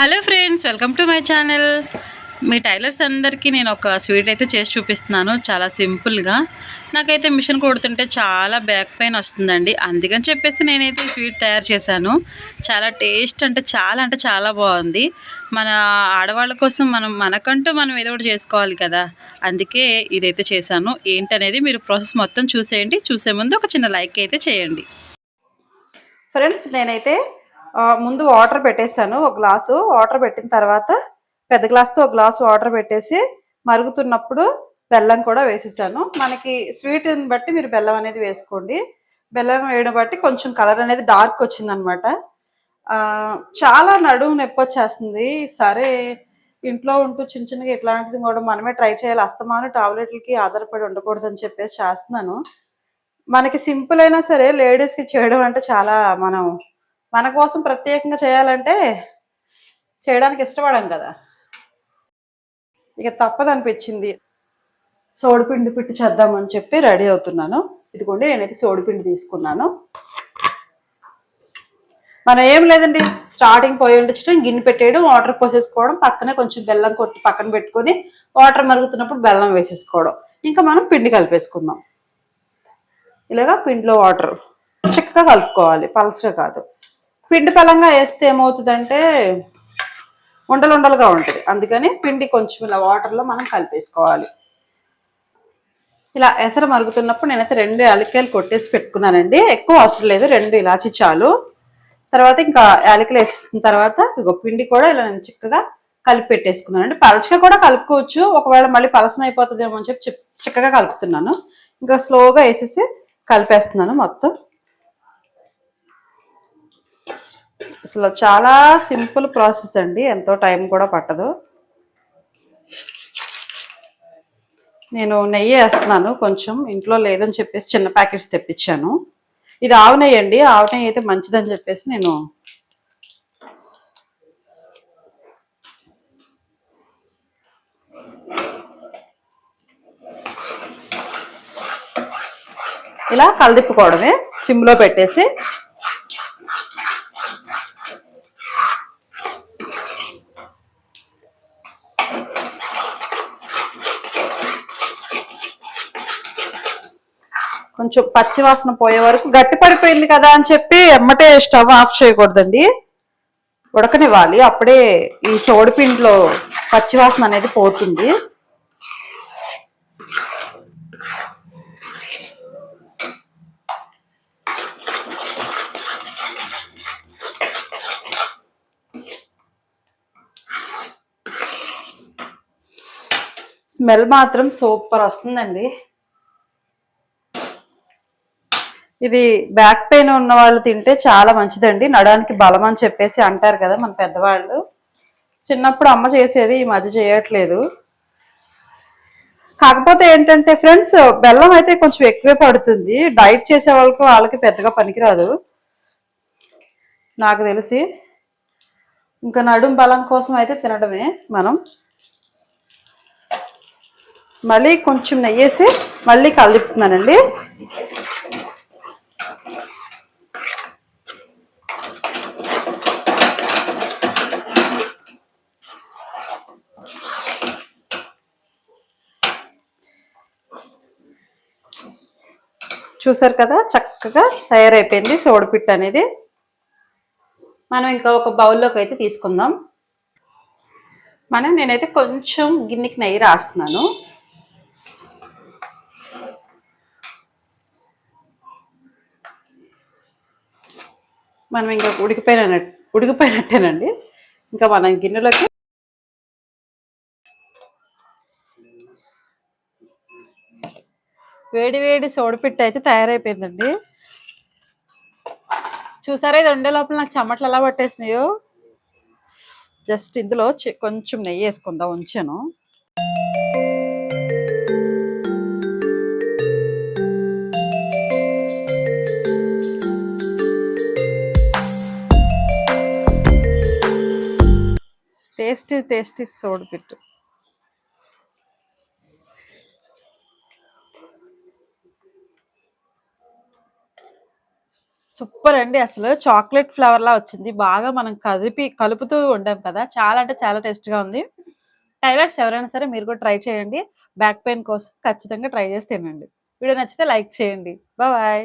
Hello friends welcome to my channel. Me tailors అందరికీ నేను ఒక స్వీట్ అయితే చేసి చూపిస్తున్నాను చాలా సింపుల్గా. నాకైతే మిషన్ కొడుతుంటే చాలా బ్యాక్ పెయిన్ వస్తుందండి. అందుకని చెప్పేసి నేనైతే స్వీట్ తయారు చేశాను. చాలా టేస్ట్ అంటే చాలా అంటే చాలా బాగుంది. మన ఆడవాళ్ళ కోసం మనం మనకంటూ మనం ఏదో ఒకటి చేసుకోవాలి కదా. అందుకే ఇదైతే చేశాను. ఏంటనేది మీరు ప్రాసెస్ మొత్తం చూసేయండి. చూసే ముందు ఒక చిన్న లైక్ అయితే చేయండి. ఫ్రెండ్స్ నేనైతే ముందు వాటర్ పెట్టేశాను ఒక గ్లాసు వాటర్ పెట్టిన తర్వాత పెద్ద గ్లాస్తో ఒక గ్లాసు వాటర్ పెట్టేసి మరుగుతున్నప్పుడు బెల్లం కూడా వేసేసాను. మనకి స్వీట్ని బట్టి మీరు బెల్లం అనేది వేసుకోండి. బెల్లం వేయడం బట్టి కొంచెం కలర్ అనేది డార్క్ వచ్చిందనమాట. చాలా నడుము నొప్పి వచ్చేస్తుంది. సరే ఇంట్లో ఉంటూ చిన్న చిన్నగా ఇట్లాంటిది కూడా మనమే ట్రై చేయాలి. అస్తమాను టాబ్లెట్లకి ఆధారపడి ఉండకూడదు అని చెప్పేసి చేస్తున్నాను. మనకి సింపుల్ అయినా సరే లేడీస్కి చేయడం అంటే చాలా మనం మన కోసం ప్రత్యేకంగా చేయాలంటే చేయడానికి ఇష్టపడం కదా. ఇక తప్పదు అనిపించింది. సోడిపిండి పిట్టి చేద్దామని చెప్పి రెడీ అవుతున్నాను. ఇదిగోండి నేనైతే సోడిపిండి తీసుకున్నాను. మనం ఏం లేదండి స్టార్టింగ్ పోయి ఉండొచ్చడం గిన్నె పెట్టేయడం వాటర్ పోసేసుకోవడం పక్కనే కొంచెం బెల్లం కొట్టి పక్కన పెట్టుకొని వాటర్ మరుగుతున్నప్పుడు బెల్లం వేసేసుకోవడం. ఇంకా మనం పిండి కలిపేసుకుందాం. ఇలాగా పిండిలో వాటర్ చిక్కగా కలుపుకోవాలి పలసగా కాదు. పిండి పలంగా వేస్తే ఏమవుతుందంటే ఉండలు ఉండలుగా ఉంటుంది. అందుకని పిండి కొంచెం ఇలా వాటర్లో మనం కలిపేసుకోవాలి. ఇలా ఎసర మరుగుతున్నప్పుడు నేనైతే రెండు యాలకాయలు కొట్టేసి పెట్టుకున్నానండి. ఎక్కువ అవసరం లేదు రెండు ఇలాచి చాలు. తర్వాత ఇంకా యాలకులు వేసిన తర్వాత ఇగో పిండి కూడా ఇలా నేను చిక్కగా కలిపి పెట్టేసుకున్నానండి. పలచగా కూడా కలుపుకోవచ్చు. ఒకవేళ మళ్ళీ పలసన అయిపోతుందేమో అని చెప్పి చిక్కగా కలుపుతున్నాను. ఇంకా స్లోగా వేసేసి కలిపేస్తున్నాను మొత్తం. అసలు చాలా సింపుల్ ప్రాసెస్ అండి. ఎంతో టైం కూడా పట్టదు. నేను నెయ్యి వేస్తున్నాను. కొంచెం ఇంట్లో లేదని చెప్పేసి చిన్న ప్యాకెట్స్ తెప్పించాను. ఇది ఆవు నెయ్యి అండి. ఆవు నెయ్యి అయితే మంచిదని చెప్పేసి నేను ఇలా కలదిప్పుకోవడమే. సిమ్లో పెట్టేసి కొంచెం పచ్చి వాసన పోయే వరకు గట్టి పడిపోయింది కదా అని చెప్పి ఎమ్మటే స్టవ్ ఆఫ్ చేయకూడదండి. ఉడకనివ్వాలి. అప్పుడే ఈ సోడిపిండిలో పచ్చి వాసన అనేది పోతుంది. స్మెల్ మాత్రం సూపర్ వస్తుందండి. ఇది బ్యాక్ పెయిన్ ఉన్న వాళ్ళు తింటే చాలా మంచిదండి. నడానికి బలం అని చెప్పేసి అంటారు కదా మన పెద్దవాళ్ళు. చిన్నప్పుడు అమ్మ చేసేది ఈ మధ్య చేయట్లేదు. కాకపోతే ఏంటంటే ఫ్రెండ్స్ బెల్లం అయితే కొంచెం ఎక్కువే పడుతుంది. డైట్ చేసే వాళ్ళకి వాళ్ళకి పెద్దగా పనికిరాదు. నాకు తెలిసి. ఇంకా నడుం బలం కోసం అయితే తినడమే మనం. మళ్ళీ కొంచెం నెయ్యేసి మళ్ళీ కలుపుతున్నానండి. చూసారు కదా చక్కగా తయారైపోయింది సోడిపిట్టు అనేది. మనం ఇంకా ఒక బౌల్లోకి అయితే తీసుకుందాం. మనం నేనైతే కొంచెం గిన్నెకి నెయ్యి రాస్తున్నాను. మనం ఇంకా ఉడికిపోయిన ఉడికిపోయినట్టేనండి. ఇంకా మనం గిన్నెలోకి వేడి వేడి సోడిపిట్టు అయితే తయారైపోయిందండి. చూసారా ఇది ఉండే లోపల నాకు చెమటలు ఎలా పట్టేసినాయో? జస్ట్ ఇందులో కొంచెం నెయ్యి వేసుకుందాం ఉంచాను. టేస్టీ టేస్టీ సోడిపిట్టు సూపర్ అండి. అసలు చాక్లెట్ ఫ్లేవర్ లా వచ్చింది. బాగా మనం కదిపి కలుపుతూ ఉంటాం కదా. చాలా అంటే చాలా టేస్ట్గా ఉంది. టైలర్స్ ఎవరైనా సరే మీరు కూడా ట్రై చేయండి. బ్యాక్ పెయిన్ కోసం ఖచ్చితంగా ట్రై చేసి తినండి. వీడియో నచ్చితే లైక్ చేయండి. బాయ్.